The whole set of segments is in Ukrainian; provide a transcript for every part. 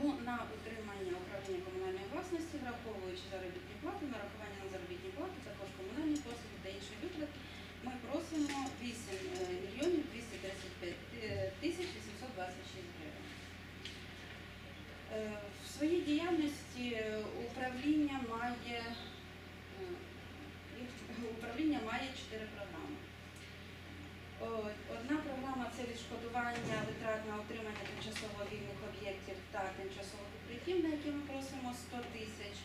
Тому на утримання управління комунальної власності, враховуючи заробітні плати, нарахування на заробітні плати, також комунальні послуги та інші виплати, ми просимо 8 е, мільйонів 235 е, тисяч 826 гривень. Е, В своїй діяльності е, управління має управління має чотири програми. Одна програма це відшкодування витрат на утримання тимчасово вільних об'єктів та тимчасових укриттів, на які ми просимо 100 тисяч.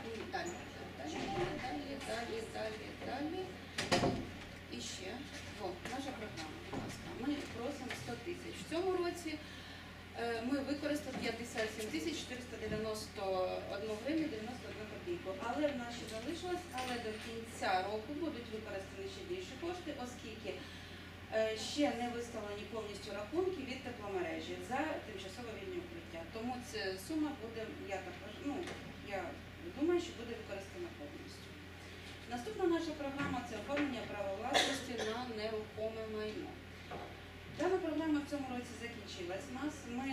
Далі, далі, далі, далі, далі, далі. І ще, о, наша програма, будь ласка. Ми просимо 100 тисяч. В цьому році е, ми використали 57 тисяч 491 гривню 91 копійку. Але в нас ще залишилось, але до кінця року будуть використані ще більші кошти, оскільки ще не виставлені повністю рахунки від тепломережі за тимчасово вільні укриття. Тому ця сума буде, я так вваж- ну, я думаю, що буде використана повністю. Наступна наша програма це оформлення права власності на нерухоме майно. Дана програма в цьому році закінчилась. Нас ми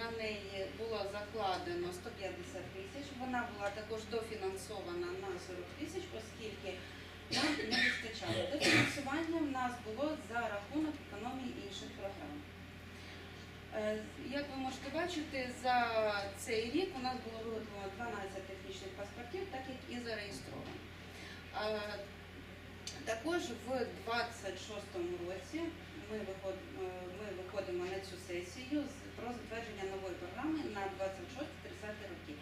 на неї було закладено 150 тисяч. Вона була також дофінансована на 40 тисяч, оскільки нам не вистачало. Дофінансування в нас було за рахунок економії інших програм. Е, Як ви можете бачити, за цей рік у нас було виготовлено 12 технічних паспортів, так як і зареєстровано. Е, Також в 26-му році ми виходимо, на цю сесію про затвердження нової програми на 26-30 роки.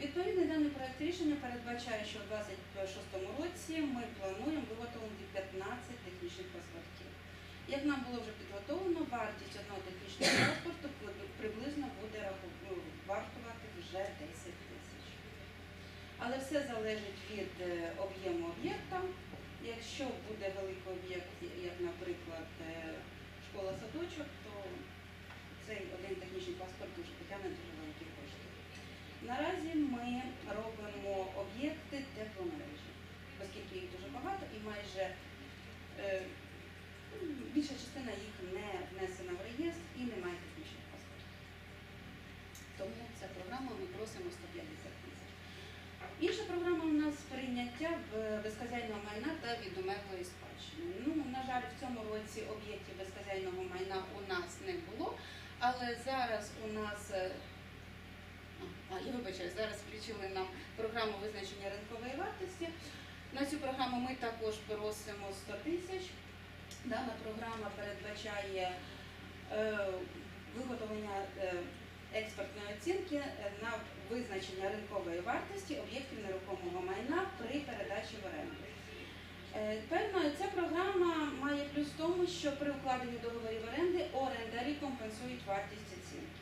Відповідний даний проект рішення передбачає, що в 26-му році ми плануємо виготовити 15 технічних паспортів. Як нам було вже підготовлено, вартість одного технічного паспорту приблизно буде ну, вартувати вже 10 тисяч. Але все залежить від е, об'єму об'єкта. Якщо буде великий об'єкт, як, наприклад, е, школа-садочок, то цей один технічний паспорт дуже потягне дуже великі кошти. Наразі ми робимо об'єкти тепломережі, оскільки їх дуже багато і майже е, м, більша частина їх не внесена в реєстр і немає технічних паспортів. Тому ця програма ми просимо 150 тисяч. Інша програма у нас прийняття безхазяйного майна та відомерлої спадщини. Ну, на жаль, в цьому році об'єктів безхазяйного майна у нас не було, але зараз у нас, е, а, я вибачаю, зараз включили нам програму визначення ринкової вартості. На цю програму ми також просимо 100 тисяч. Дана програма передбачає е, виготовлення е, експертної оцінки е, на визначення ринкової вартості об'єктів нерухомого майна при передачі в оренду. Е, Певно, ця програма має плюс в тому, що при укладенні договорів оренди орендарі компенсують вартість оцінки.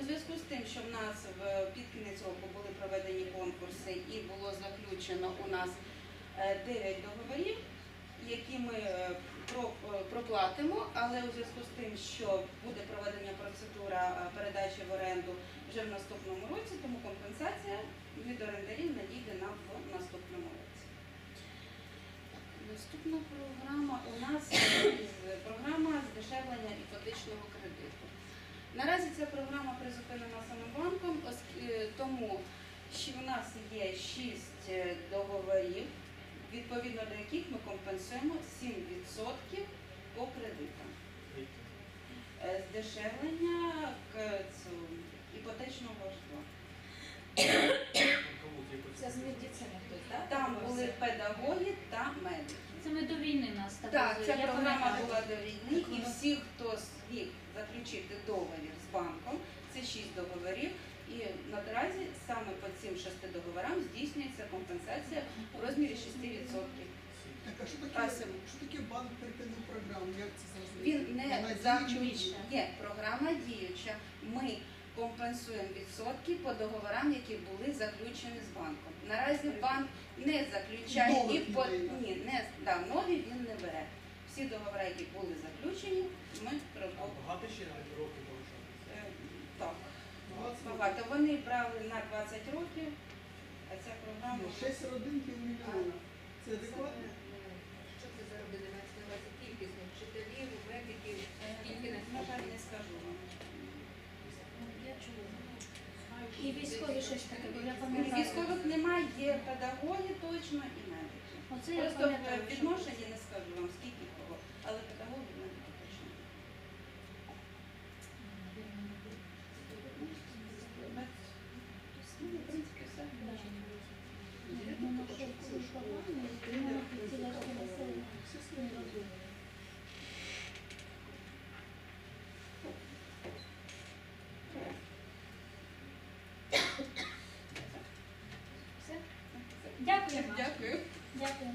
У зв'язку з тим, що в нас під кінець року були проведені конкурси і було заключено у нас 9 договорів, які ми е, про- е, проплатимо, але у зв'язку з тим, що буде процедура е, передачі в оренду вже в наступному році, тому компенсація від орендарів надійде нам в наступному році. Наступна програма у нас е, програма здешевлення іпотечного кредиту. Наразі ця програма призупинена самим банком, е, тому що в нас є 6 договорів, відповідно до яких ми компенсуємо 7% по кредитам. Е, Здешевлення к- іпотечного житла. Це з медицини хтось, так? Там були педагоги та медики. Це ми до війни нас так. Так, ця програма була до війни, і всі, хто зміг заключити договір з банком, це шість договорів. І наразі саме по цим шести договорам здійснюється компенсація в розмірі 6%. Так, а що таке, що таке банк припинив Він не заключений. Є програма діюча. Ми компенсуємо відсотки по договорам, які були заключені з банком. Наразі банк не заключає і по ні, не да, нові він не бере. Всі договори, які були заключені, ми робимо. Багато ще років залишається. Е, Так, багато. Вони брали на 20 років, а ця програма. Ну, 6 родин півмільйона. Це адекватно? Що це за родини? І військові щось таке, бо я пам'ятаю. Військових немає, є педагоги точно і медики. Просто відношення не скажу вам, скільки Дякую. Дякую.